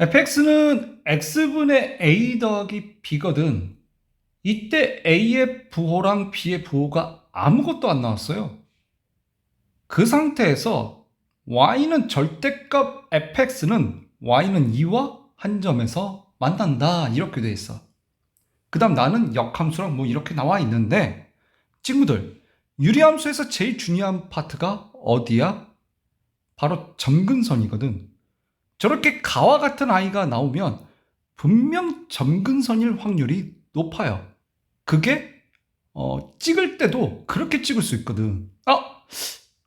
fx는 x분의 a 더하기 b거든. 이때 a의 부호랑 b의 부호가 아무것도 안 나왔어요. 그 상태에서 y는 절대값 fx는 y는 2와 한 점에서 만난다 이렇게 돼 있어. 그 다음 나는 역함수랑 뭐 이렇게 나와 있는데 친구들 유리함수에서 제일 중요한 파트가 어디야? 바로 점근선이거든. 저렇게 가와 같은 아이가 나오면 분명 점근선일 확률이 높아요. 그게 어, 찍을 때도 그렇게 찍을 수 있거든. 아,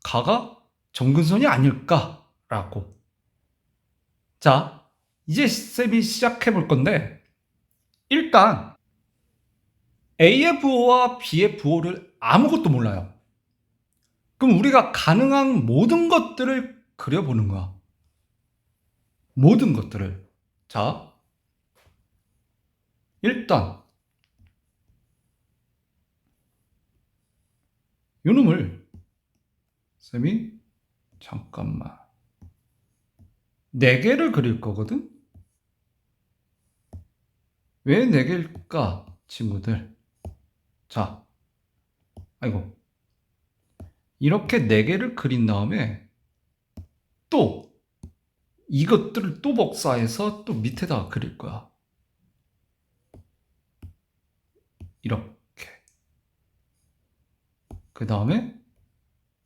가가 점근선이 아닐까라고. 자, 이제 쌤이 시작해 볼 건데 일단 A의 부호와 B의 부호를 아무것도 몰라요. 그럼 우리가 가능한 모든 것들을 그려보는 거야. 모든 것들을. 자, 일단 요놈을 쌤이 잠깐만 네 개를 그릴 거거든. 왜 네 개일까, 친구들? 자, 아이고 이렇게 네 개를 그린 다음에 또 이것들을 또 복사해서 또 밑에다가 그릴 거야. 이렇게. 그 다음에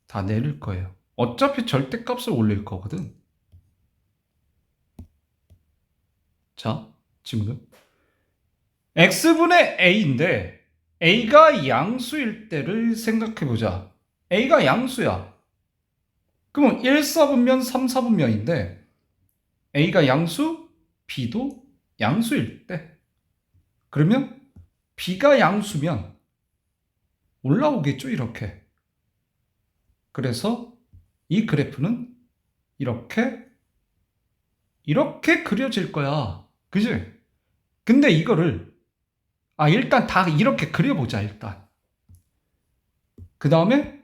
다 내릴 거예요. 어차피 절대값을 올릴 거거든. 자, 친구들. x분의 a인데 a가 양수일 때를 생각해 보자. a가 양수야. 그러면 1, 4분면 3, 4분면인데 a가 양수, b도 양수일 때. 그러면 b가 양수면 올라오겠죠, 이렇게. 그래서 이 그래프는 이렇게 이렇게 그려질 거야. 그지? 근데 이거를 아 일단 다 이렇게 그려보자 일단. 그 다음에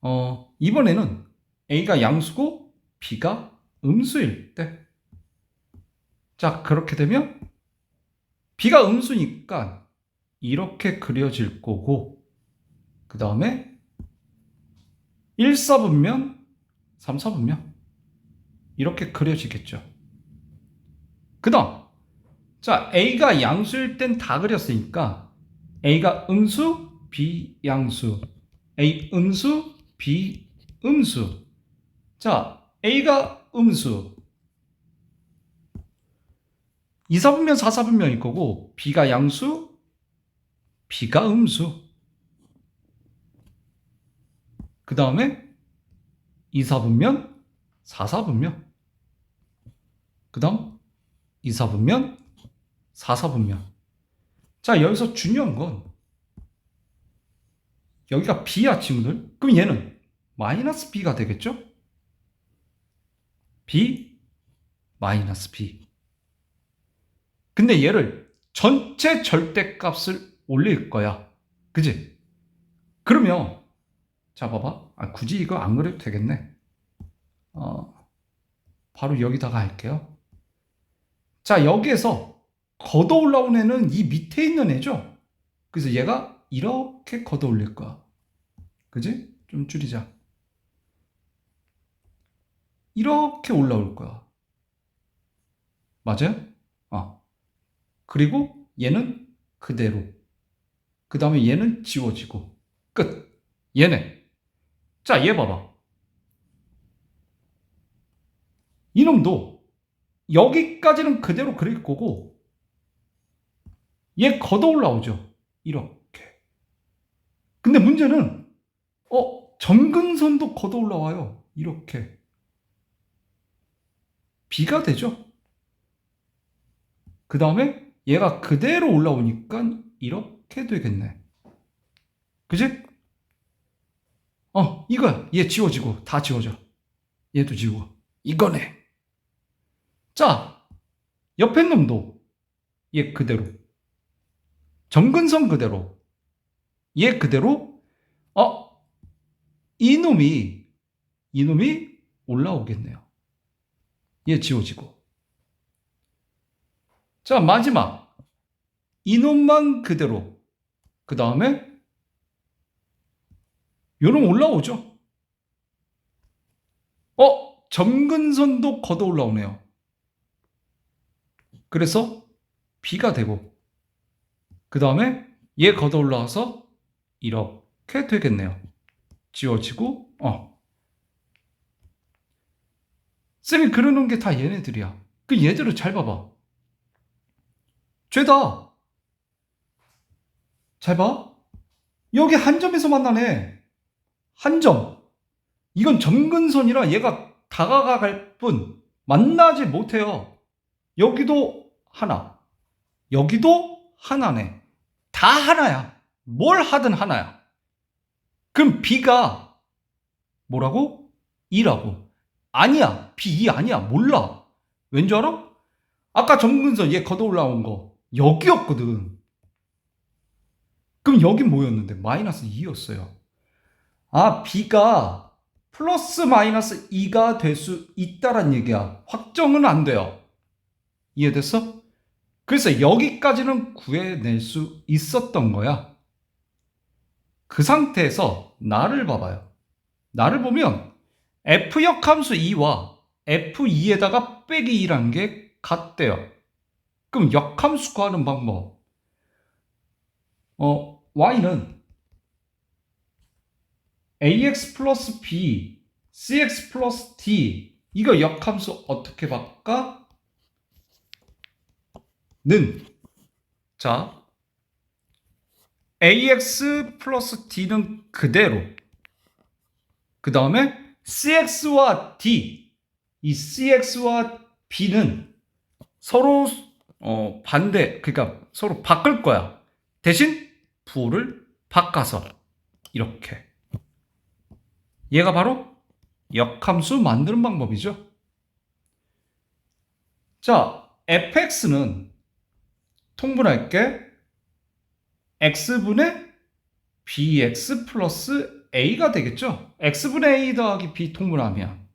어 이번에는 a가 양수고 b가 음수일 때. 자 그렇게 되면 b가 음수니까 이렇게 그려질 거고 그 다음에 1, 4분면 3, 4분면 이렇게 그려지겠죠. 그 다음 자 A가 양수일 땐 다 그렸으니까 A가 음수, B 양수. A 음수, B 음수. 자 A가 음수 2, 4분면 4, 4분면일 거고 B가 양수, B가 음수. 그 다음에 2, 4분면 4, 4분면. 그 다음 2, 4분면 4, 4분면. 자 여기서 중요한 건 여기가 B야 친구들 그럼 얘는 마이너스 B가 되겠죠? B 마이너스 B 근데 얘를 전체 절대값을 올릴 거야. 그지? 그러면 자 봐봐. 아, 굳이 이거 안 그려도 되겠네. 어, 바로 여기다가 할게요. 자 여기에서 걷어 올라온 애는 이 밑에 있는 애죠? 그래서 얘가 이렇게 걷어 올릴 거야. 그지? 좀 줄이자. 이렇게 올라올 거야. 맞아요? 어. 그리고 얘는 그대로 그 다음에 얘는 지워지고 끝 얘네 자, 얘 봐봐. 이놈도 여기까지는 그대로 그릴 거고 얘 걷어 올라오죠. 이렇게. 근데 문제는 어, 점근선도 걷어 올라와요. 이렇게. B가 되죠. 그 다음에 얘가 그대로 올라오니까 이렇게 되겠네. 그지? 어, 이거야. 얘 지워지고, 다 지워져. 얘도 지워. 이거네. 자, 옆에 놈도 얘 그대로. 정근선 그대로. 얘 그대로. 어, 이놈이, 이놈이 올라오겠네요. 얘 지워지고. 자, 마지막. 이놈만 그대로. 그 다음에 요놈 올라오죠. 어, 점근선도 걷어 올라오네요. 그래서 B가 되고 그 다음에 얘 걷어 올라와서 이렇게 되겠네요. 지워지고 어. 쌤이 그려놓은 게 다 얘네들이야. 그 얘들을 잘 봐봐. 죄다. 잘 봐. 여기 한 점에서 만나네. 한 점. 이건 점근선이라 얘가 다가갈 뿐 만나지 못해요. 여기도 하나. 여기도 하나네. 다 하나야. 뭘 하든 하나야. 그럼 B가 뭐라고? 2라고. 아니야. B2 아니야. 몰라. 왠 줄 알아? 아까 점근선 얘 걷어 올라온 거 여기였거든. 그럼 여긴 뭐였는데? 마이너스 2였어요. 아, B가 플러스 마이너스 2가 될 수 있다란 얘기야. 확정은 안 돼요. 이해됐어? 그래서 여기까지는 구해낼 수 있었던 거야. 그 상태에서 나를 봐봐요. 나를 보면 f 역 함수 2와 f2에다가 빼기 2라는 게 같대요. 그럼 역함수 구하는 방법. 어, y는 ax 플러스 b, cx 플러스 d 이거 역함수 어떻게 바꿔? 는 자, ax 플러스 d는 그대로 그 다음에 cx와 d 이 cx와 b는 서로 어, 반대 그러니까 서로 바꿀 거야. 대신 부호를 바꿔서. 이렇게. 얘가 바로 역함수 만드는 방법이죠. 자 fx는 통분할 게. x분의 bx 플러스 a가 되겠죠? x분의 a 더하기 b 통분하면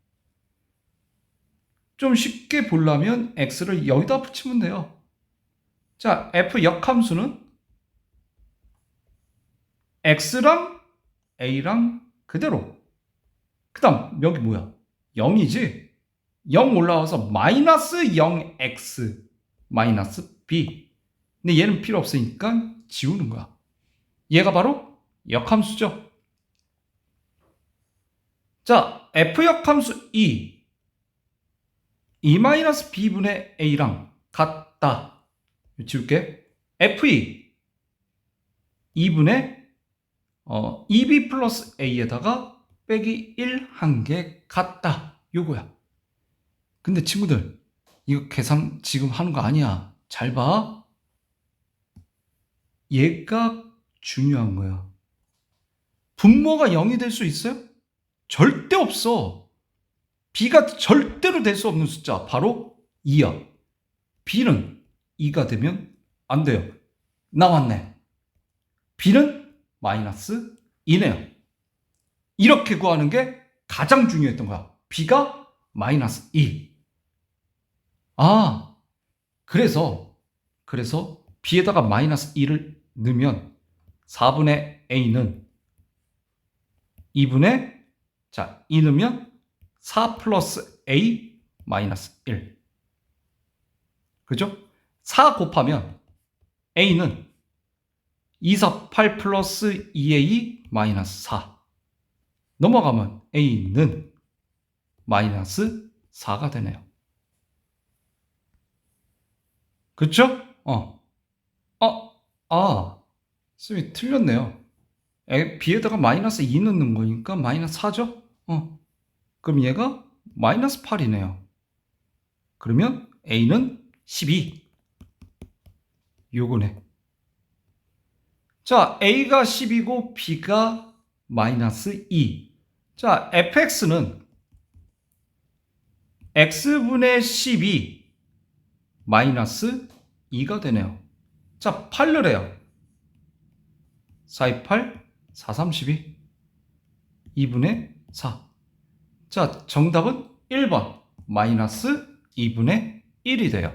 좀 쉽게 보려면 x를 여기다 붙이면 돼요. 자 f 역함수는 x랑 a랑 그대로. 그 다음 여기 뭐야? 0이지? 0 올라와서 마이너스 0x 마이너스 b. 근데 얘는 필요 없으니까 지우는 거야. 얘가 바로 역함수죠. 자 f 역함수 2 2 마이너스 b분의 a랑 같다 지울게 f2 2분의 어, 2b 플러스 a에다가 빼기 1한게 같다. 요거야. 근데 친구들, 이거 계산 지금 하는 거 아니야. 잘 봐. 얘가 중요한 거야. 분모가 0이 될 수 있어요? 절대 없어. B가 절대로 될 수 없는 숫자. 바로 2야. b는 2가 되면 안 돼요. 나왔네. b는 마이너스 2네요. 이렇게 구하는 게 가장 중요했던 거야. b가 마이너스 2. 아, 그래서, 그래서 b에다가 마이너스 2를 넣으면 4분의 a는 2분의, 자, 2 넣으면 4 플러스 a 마이너스 1. 그죠? 4 곱하면 a는 2, 4, 8 플러스 2a 마이너스 4. 넘어가면 a는 마이너스 4가 되네요. 그쵸? 어. 어, 아, 쌤이 틀렸네요. 에, b에다가 마이너스 2 넣는 거니까 마이너스 4죠? 어. 그럼 얘가 마이너스 8이네요. 그러면 a는 12. 요거네. 자, a가 10이고 b가 마이너스 2. 자, fx는 x분의 12 마이너스 2가 되네요. 자, 8을 해요. 4, 2, 8, 4, 3, 12. 2분의 4. 자, 정답은 1번 마이너스 2분의 1이 돼요.